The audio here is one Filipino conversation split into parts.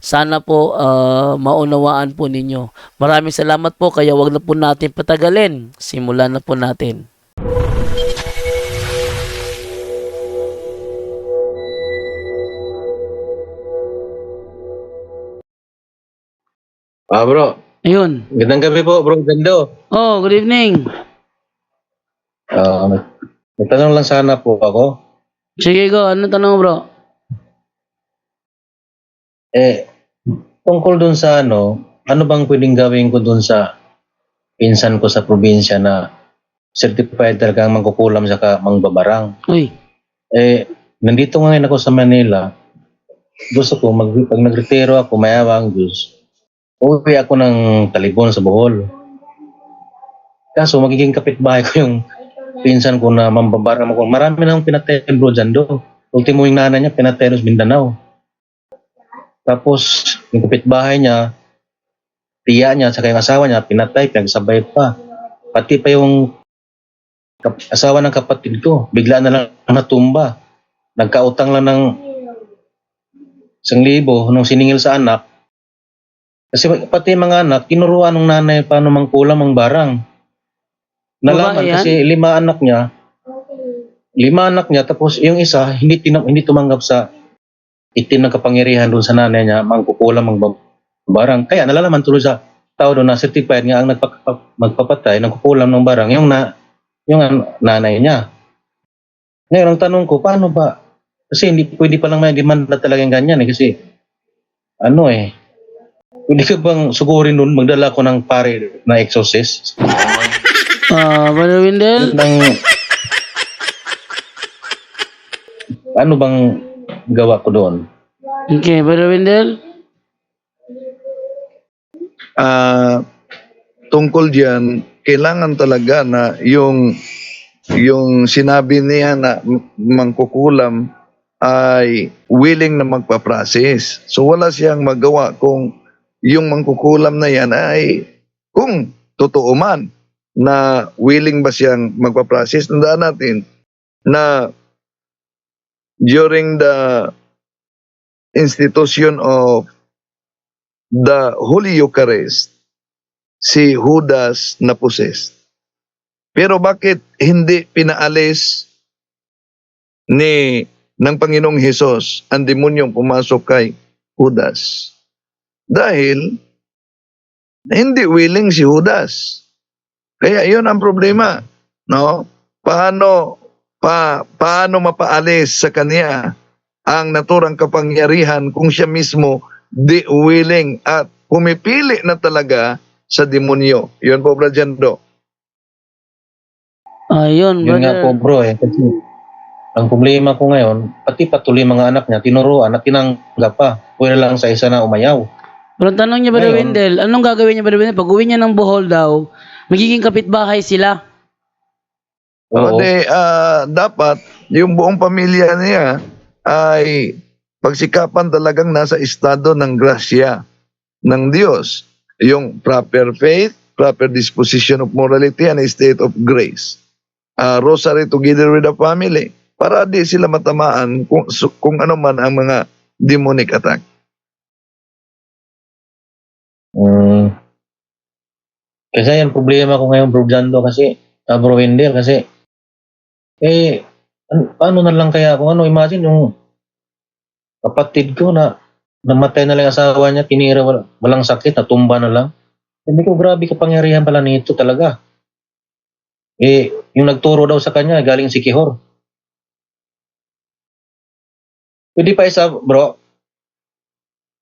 Sana po ah, maunawaan po ninyo. Maraming salamat po kaya wag na po natin patagalin. Simulan na po natin. Ah, bro. Ayun. Gandang gabi po, bro. Gando. Oh, good evening. Ah, may, may tanong lang sana po ako. Sige go, ano tanong bro? Eh, tungkol dun sa ano, ano bang pwedeng gawin ko dun sa pinsan ko sa probinsya na certified talagang mangkukulam sa mangbabarang. Uy, Eh, nandito ngayon ako sa Manila. Gusto ko, mag, pag nagretiro ako, mayawang Diyos, uwi ako ng Talibon sa Bohol. Kaso, magiging kapitbahay ko yung pinsan ko na mambabarang ako. Marami nang pinatay bro dyan do. Ultimo yung nanay niya, pinatay sa Mindanao. Tapos, yung kapitbahay niya, tiya niya, saka yung asawa niya, pinatay, pinagsabay pa. Pati pa yung asawa ng kapatid ko, bigla na lang natumba. Nagkautang lang ng isang libo nung siningil sa anak. Kasi pati mga anak, tinuruan ng nanay paano mangkulam ang barang. Nalaman kasi lima anak niya, lima anak niya, tapos yung isa, hindi, tinam, hindi tumanggap sa itim na kapangyarihan doon sa nanay niya, mangkukulam ang barang. Kaya nalalaman tuloy sa tao doon na certified nga ang nagpap- magpapatay ng kukulam ng barang, yung na yung an- nanay niya. Ngayon, ang tanong ko, paano ba? Kasi hindi pwede pa lang may demand na talagang ganyan eh. Kasi, ano eh, pwede ka bang sugurin nun, magdala ko ng pare na exorcist? ah, Brother Windel? ng, ano bang gawa ko doon? Okay, Brother Windel? ah tungkol diyan kailangan talaga na yung yung sinabi niya na mangkukulam ay willing na magpa-process. So wala siyang magawa kung yung mangkukulam na yan ay kung totoo man na willing ba siyang magpa-process. Tandaan natin na during the institution of the Holy Eucharist, si Judas na possessed. Pero bakit hindi pinaalis ni ng Panginoong Hesus ang demonyong pumasok kay Judas? Dahil hindi willing si Judas. Kaya yun ang problema, no? Paano pa paano mapaalis sa kanya ang naturang kapangyarihan kung siya mismo di willing at pumipili na talaga sa demonyo. Yun po, Brad Jando. Ayun, Yun nga brother. po bro eh. Kasi, ang problema ko ngayon, pati patuloy mga anak niya, tinuruan at tinanggap pa. Pwede lang sa isa na umayaw. Pero tanong niya, Brother Ngayon- Windel, anong gagawin niya, Brother Windel? Pag uwi niya ng Bohol daw, magiging kapitbahay sila. Oo. Kundi, ah, dapat yung buong pamilya niya ay pagsikapan talagang nasa estado ng grasya ng Diyos. Yung proper faith, proper disposition of morality, and a state of grace. Ah, rosary together with the family para di sila matamaan kung, su- kung ano man ang mga demonic attack. Mm. Kasi yan problema ko ngayon bro Jando kasi uh, bro Wendell kasi eh an- paano na lang kaya kung ano imagine yung kapatid ko na namatay na lang yung asawa niya tinira wal- walang sakit natumba na lang. Hindi ko grabe kapangyarihan pala nito talaga. Eh yung nagturo daw sa kanya galing si Kihor. Pwede pa isa bro?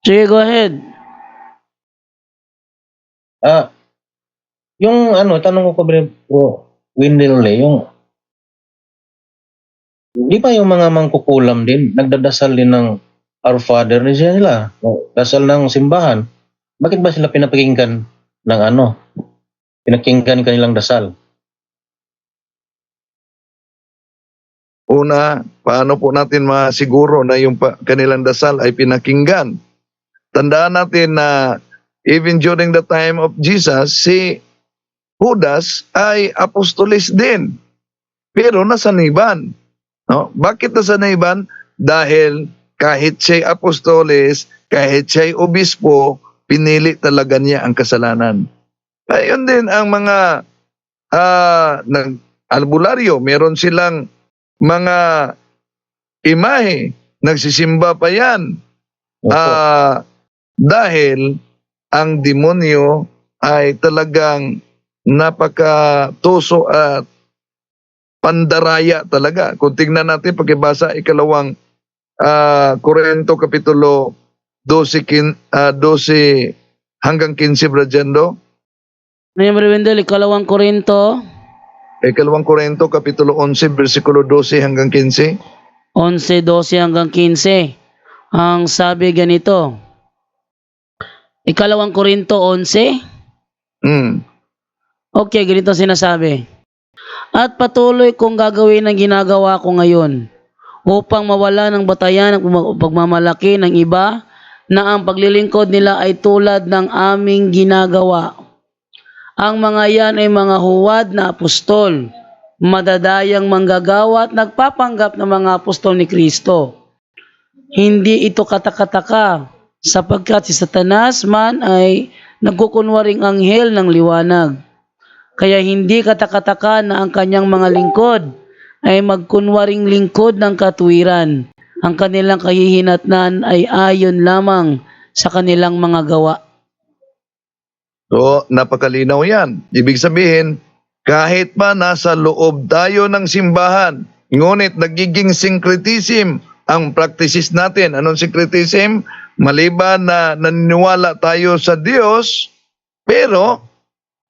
Sige, go ahead. Ah, yung ano, tanong ko bro, bro, Windel uli, yung di ba yung mga mangkukulam din, nagdadasal din ng Our Father nila, o dasal ng simbahan. Bakit ba sila pinapakinggan ng ano? Pinakinggan kanilang dasal. Una, paano po natin masiguro na yung kanilang dasal ay pinakinggan? Tandaan natin na even during the time of Jesus, si Judas ay apostolis din. Pero nasa Niban. No? Bakit nasa Niban? Dahil kahit siya'y apostolis, kahit siya'y obispo, pinili talaga niya ang kasalanan. Ayun din ang mga ah, nag albularyo, meron silang mga imahe, nagsisimba pa yan. Opo. Ah, dahil ang demonyo ay talagang napakatuso at pandaraya talaga. Kung tingnan natin, pagkibasa ikalawang ah, Korento Kapitulo 12, kin, ah, 12 hanggang 15, Brajendo. Brother Wendell? Ikalawang Korinto, Ikalawang Korento Kapitulo 11, versikulo 12 hanggang 15. 11, 12 hanggang 15. Ang sabi ganito, Ikalawang Korinto 11, Mm. Okay, ganito sinasabi. At patuloy kong gagawin ang ginagawa ko ngayon upang mawala ng batayan ang pagma- pagmamalaki ng iba na ang paglilingkod nila ay tulad ng aming ginagawa. Ang mga yan ay mga huwad na apostol, madadayang manggagawa at nagpapanggap ng mga apostol ni Kristo. Hindi ito katakataka sapagkat si Satanas man ay nagkukunwaring anghel ng liwanag. Kaya hindi katakataka na ang kanyang mga lingkod ay magkunwaring lingkod ng katuwiran. Ang kanilang kahihinatnan ay ayon lamang sa kanilang mga gawa. So, napakalinaw yan. Ibig sabihin, kahit pa nasa loob tayo ng simbahan, ngunit nagiging syncretism ang practices natin. Anong syncretism? Maliban na naniniwala tayo sa Diyos, pero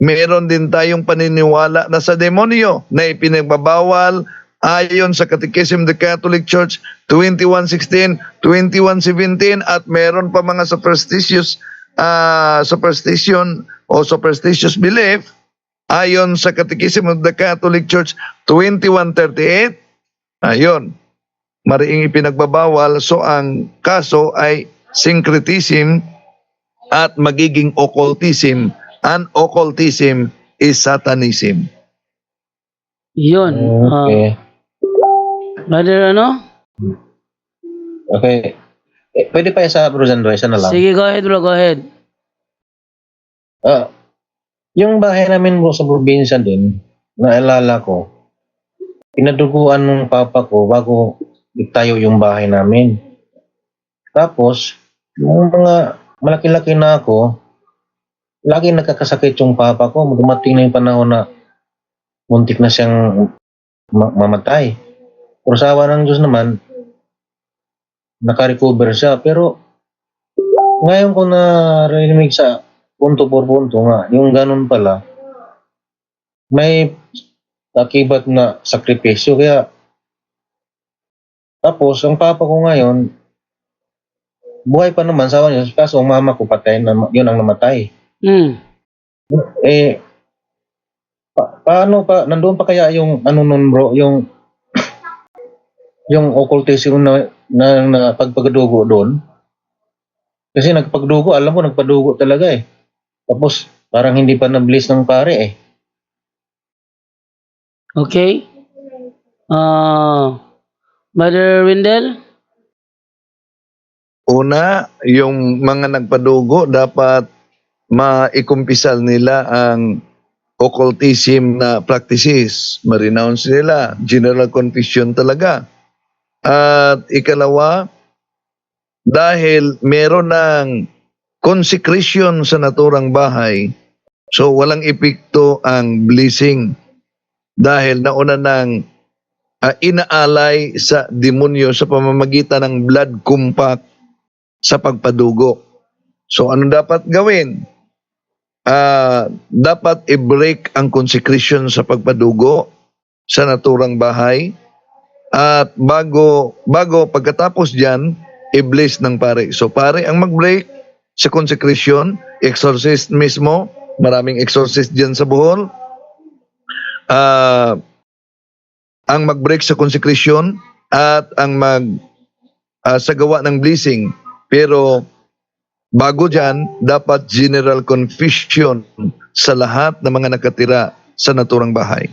meron din tayong paniniwala na sa demonyo na ipinagbabawal ayon sa Catechism of the Catholic Church 2116, 2117 at meron pa mga superstitious ah, superstition o superstitious belief ayon sa Catechism of the Catholic Church 2138 ayon mariing ipinagbabawal so ang kaso ay syncretism at magiging occultism and occultism is satanism Yun. Ah, Okay. brother, ano? Okay. Eh, pwede pa isa, Bro Sandro, isa na lang. Sige, go ahead bro, go ahead. Ah, yung bahay namin bro sa probinsya din, naalala ko, pinaduguan ng papa ko bago itayo yung bahay namin. Tapos, yung mga malaki-laki na ako, lagi nagkakasakit yung papa ko. Dumating na yung panahon na muntik na siyang ma- mamatay. Pero awa ng Diyos naman, nakarecover siya. Pero ngayon ko narinig sa punto por punto nga, yung ganun pala, may akibat na sakripisyo. Kaya, tapos, ang papa ko ngayon, buhay pa naman sa niya, kaso mama ko patay, na, yun ang namatay. Hmm. Eh, pa- paano pa, nandoon pa kaya yung, ano nun bro, yung, yung occultism na, na, na pagpagdugo doon? Kasi nagpagdugo, alam ko nagpadugo talaga eh. Tapos, parang hindi pa na-bliss ng pare eh. Okay. Ah, brother Wendell? Una, yung mga nagpadugo dapat maikumpisal nila ang occultism na practices. Ma-renounce nila. General confession talaga. At ikalawa, dahil meron ng consecration sa naturang bahay, so walang epekto ang blessing. Dahil nauna ng ah, inaalay sa demonyo sa pamamagitan ng blood compact sa pagpadugo. So ano dapat gawin? Ah, dapat i-break ang consecration sa pagpadugo sa naturang bahay at bago bago pagkatapos diyan i-bless ng pare. So pare ang mag-break sa consecration, exorcist mismo, maraming exorcist diyan sa Bohol. Ah, ang mag-break sa consecration at ang mag ah, sa gawa ng blessing. Pero bago diyan, dapat general confession sa lahat ng mga nakatira sa naturang bahay.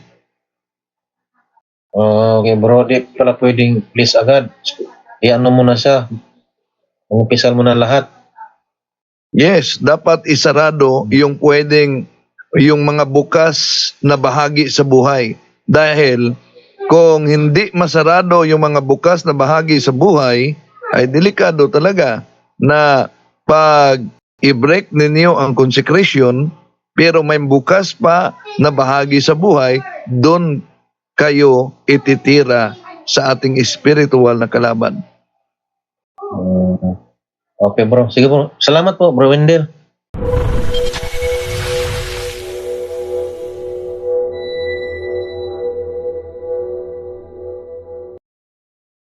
Okay bro, di pala pwedeng please agad. Iano mo na siya. Umpisal mo na lahat. Yes, dapat isarado yung pwedeng yung mga bukas na bahagi sa buhay. Dahil kung hindi masarado yung mga bukas na bahagi sa buhay, ay delikado talaga na pag i-break ninyo ang consecration, pero may bukas pa na bahagi sa buhay, doon kayo ititira sa ating spiritual na kalaban. Okay bro, sige bro. Salamat po bro Wendell.